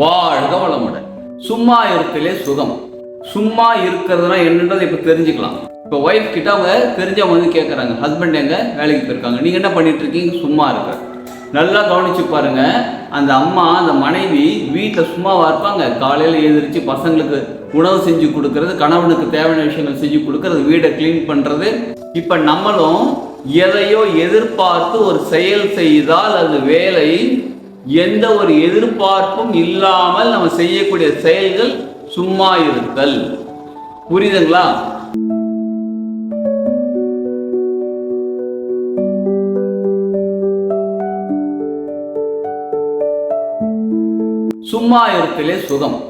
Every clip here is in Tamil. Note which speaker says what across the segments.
Speaker 1: வாழ்க வளமுடன். சும்மா இருக்கலே சுகம். சும்மா இருக்கிறதுனா என்னன்றதை இப்போ தெரிஞ்சுக்கலாம். இப்போ ஒய்ஃப் கிட்ட அவங்க தெரிஞ்சவங்க வந்து கேட்குறாங்க ஹஸ்பண்ட் எங்க? வேலைக்கு போயிருக்காங்க. நீங்கள் என்ன பண்ணிட்டு இருக்கீங்க? சும்மா இருக்க. நல்லா கவனிச்சு பாருங்க. அந்த அம்மா அந்த மனைவி வீட்டில் சும்மாவாக இருப்பாங்க. காலையில் எழுந்திரிச்சு பசங்களுக்கு உணவு செஞ்சு கொடுக்கறது கணவனுக்கு தேவையான விஷயங்கள் செஞ்சு கொடுக்கறது வீடை க்ளீன் பண்ணுறது இப்போ நம்மளும் எதையோ எதிர்பார்த்து ஒரு செயல் செய்தால் அது வேலை எந்த ஒரு எதிர்பார்ப்பும் இல்லாமல் நம்ம செய்யக்கூடிய செயல்கள் சும்மா இருத்தல். புரியுதுங்களா? சும்மா இருக்கலே சுகம்.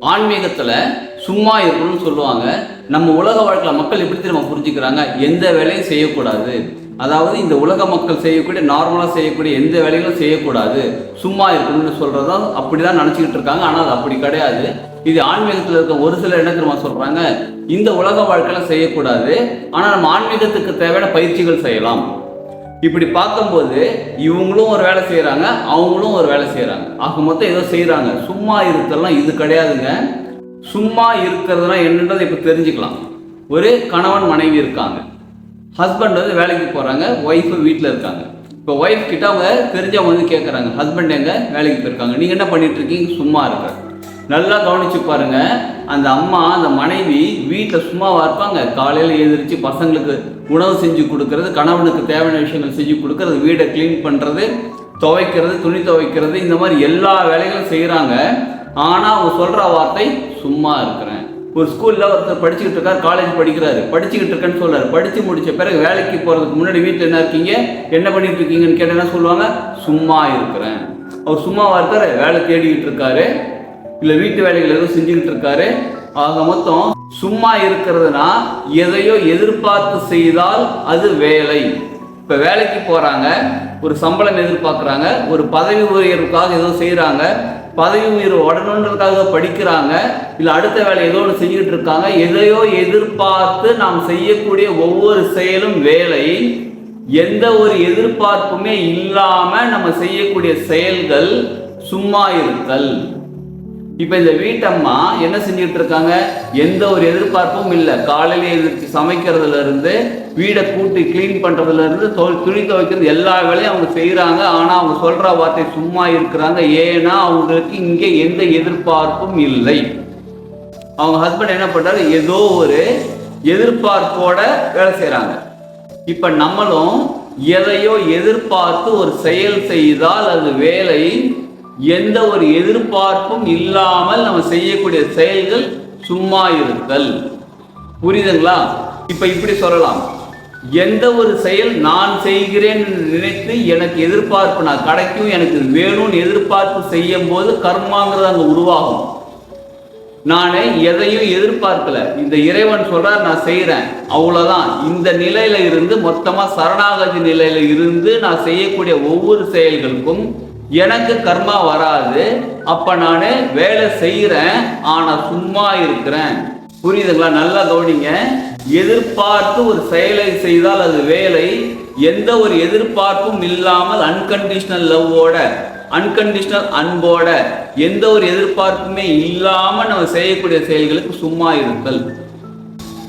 Speaker 1: ஆன்மீகத்துல சும்மா இருக்கணும்னு சொல்லுவாங்க. நம்ம உலக வாழ்க்கையில மக்கள் எப்படி தெரியுமா புரிஞ்சுக்கிறாங்க? எந்த வேலையும் செய்யக்கூடாது. அதாவது இந்த உலக மக்கள் செய்யக்கூடிய நார்மலாக செய்யக்கூடிய எந்த வேலைகளும் செய்யக்கூடாது. சும்மா இருக்கணும்னு சொல்றதா அப்படிதான் நினச்சிக்கிட்டு இருக்காங்க. ஆனால் அது அப்படி கிடையாது. இது ஆன்மீகத்தில் இருக்க ஒரு சில என்ன தெரியுமா சொல்கிறாங்க இந்த உலக வாழ்க்கையில் செய்யக்கூடாது. ஆனால் நம்ம ஆன்மீகத்துக்கு தேவையான பயிற்சிகள் செய்யலாம். இப்படி பார்க்கும்போது இவங்களும் ஒரு வேலை செய்கிறாங்க அவங்களும் ஒரு வேலை செய்கிறாங்க ஆக மொத்தம் ஏதோ செய்கிறாங்க சும்மா இருக்கிறதெல்லாம் இது கிடையாதுங்க. சும்மா இருக்கிறதுனா என்னன்றதை இப்போ தெரிஞ்சுக்கலாம். ஒரு கணவன் மனைவி இருக்காங்க. ஹஸ்பண்ட் வந்து வேலைக்கு போகிறாங்க ஒய்ஃபு வீட்டில் இருக்காங்க. இப்போ ஒய்ஃப் கிட்ட அவங்க தெரிஞ்சவங்க வந்து கேட்குறாங்க ஹஸ்பண்ட் எங்கே? வேலைக்கு போயிருக்காங்க. நீங்கள் என்ன பண்ணிட்டு இருக்கீங்க சும்மா இருக்க. நல்லா கவனிச்சு பாருங்க அந்த அம்மா அந்த மனைவி வீட்டில் சும்மாவாக இருப்பாங்க. காலையில் எழுந்திரிச்சு பசங்களுக்கு உணவு செஞ்சு கொடுக்கறது கணவனுக்கு தேவையான விஷயங்கள் செஞ்சு கொடுக்கறது வீடை க்ளீன் பண்ணுறது துவைக்கிறது துணி துவைக்கிறது இந்த மாதிரி எல்லா வேலைகளும் செய்கிறாங்க ஆனால் அவங்க சொல்கிற வார்த்தை சும்மா இருக்கிறேன். ஒரு ஸ்கூலில் ஒருத்தர் படிச்சுக்கிட்டு இருக்கார் காலேஜ் படிக்கிறாரு. படிச்சுக்கிட்டு இருக்கேன்னு சொல்கிறார் படித்து முடித்த பிறகு வேலைக்கு போகிறதுக்கு முன்னாடி வீட்டில் என்ன இருக்கீங்க? என்ன பண்ணிட்டு இருக்கீங்கன்னு கேட்டால் என்ன சொல்லுவாங்க சும்மா இருக்கிறேன். அவர் சும்மாவாக இருக்காரு? வேலை தேடிக்கிட்டு இருக்காரு. இல்லை வீட்டு வேலைகள் எதுவும் செஞ்சுக்கிட்டு இருக்காரு. ஆக மொத்தம் சும்மா இருக்கிறதுனா எதையோ எதிர்பார்த்து செய்தால் அது வேலை. இப்போ வேலைக்கு போகிறாங்க ஒரு சம்பளம் எதிர்பார்க்குறாங்க ஒரு பதவி உயர்வுக்காக ஏதோ செய்கிறாங்க பதவி உயர்வு உடனுன்றதுக்காக படிக்கிறாங்க இல்லை அடுத்த வேலை ஏதோ ஒன்று செஞ்சுக்கிட்டு இருக்காங்க எதையோ எதிர்பார்த்து நாம் செய்யக்கூடிய ஒவ்வொரு செயலும் வேலை. எந்த ஒரு எதிர்பார்ப்புமே இல்லாமல் நம்ம செய்யக்கூடிய செயல்கள் சும்மா இருத்தல். இப்போ இந்த வீட்டம்மா என்ன செஞ்சுட்டு இருக்காங்க? எந்த ஒரு எதிர்பார்ப்பும் இல்லை. காலையில எதிர்த்து சமைக்கிறதுல இருந்து வீடை கூட்டி க்ளீன் பண்ணுறதுல இருந்து துணி துவைக்கிறது எல்லா வேலையும் அவங்க செய்கிறாங்க ஆனால் அவங்க சொல்கிற வார்த்தை சும்மா இருக்கிறாங்க. ஏன்னா அவங்களுக்கு இங்கே எந்த எதிர்பார்ப்பும் இல்லை. அவங்க ஹஸ்பண்ட் என்ன பண்ணுறாரு ஏதோ ஒரு எதிர்பார்ப்போட வேலை செய்கிறாங்க இப்போ நம்மளும் எதையோ எதிர்பார்த்து ஒரு செயல் செய்தால் அது வேலை எந்த ஒரு எதிர்பார்ப்பும் இல்லாமல் நம்ம செய்யக்கூடிய செயல்கள் சும்மா இருத்தல். புரியுதுங்களா? இப்ப இப்படி சொல்லலாம். எந்த ஒரு செயல் நான் செய்கிறேன் நினைத்து எனக்கு எதிர்பார்ப்பு நான் கிடைக்கும் எனக்கு வேணும்னு எதிர்பார்ப்பு செய்யும் போது கர்மாங்கிறது அங்கே உருவாகும். நான் எதையும் எதிர்பார்க்கல. இந்த இறைவன் சொல்றார் நான் செய்கிறேன் அவ்வளோதான் இந்த நிலையில இருந்து மொத்தமாக சரணாகதி நிலையில இருந்து நான் செய்யக்கூடிய ஒவ்வொரு செயல்களுக்கும் எனக்கு கர்மா வராது அப்ப நான் வேலை செய்யறேன் ஆனா சும்மா இருக்கிறேன். புரியுதுங்களா? நல்லா கவனிங்க. எதிர்பார்த்து ஒரு செயலை செய்தால் அது வேலை எந்த ஒரு எதிர்பார்ப்பும் இல்லாமல் அன்கண்டிஷனல் லவ்வோட அன்கண்டிஷனல் அன்போட எந்த ஒரு எதிர்பார்ப்புமே இல்லாமல் நம்ம செய்யக்கூடிய செயல்களுக்கு சும்மா இருத்தல்.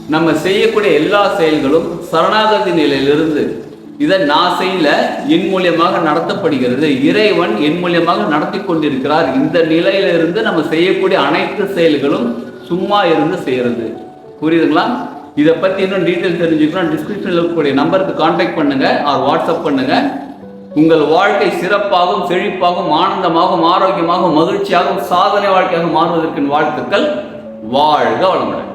Speaker 1: நம்ம செய்யக்கூடிய எல்லா செயல்களும் சரணாகதி நிலையிலிருந்து இதை நான் செய்யல என் மூலியமாக நடத்தப்படுகிறது. இறைவன் என் மூலியமாக நடத்தி கொண்டிருக்கிறார். இந்த நிலையிலிருந்து நம்ம செய்யக்கூடிய அனைத்து செயல்களும் சும்மா இருந்து செய்யறது புரியுதுங்களா? இதை பத்தி இன்னும் டீட்டெயில் தெரிஞ்சுக்கணும். டிஸ்கிரிப்ஷனில் இருக்கக்கூடிய நம்பருக்கு கான்டாக்ட் பண்ணுங்க. ஆர் வாட்ஸ்அப் பண்ணுங்க. உங்கள் வாழ்க்கை சிறப்பாகவும் செழிப்பாகவும் ஆனந்தமாகவும் ஆரோக்கியமாகவும் மகிழ்ச்சியாகவும் சாதனை வாழ்க்கையாக மாறுவதற்கு வாழ்த்துக்கள். வாழ்க வளமுடன்.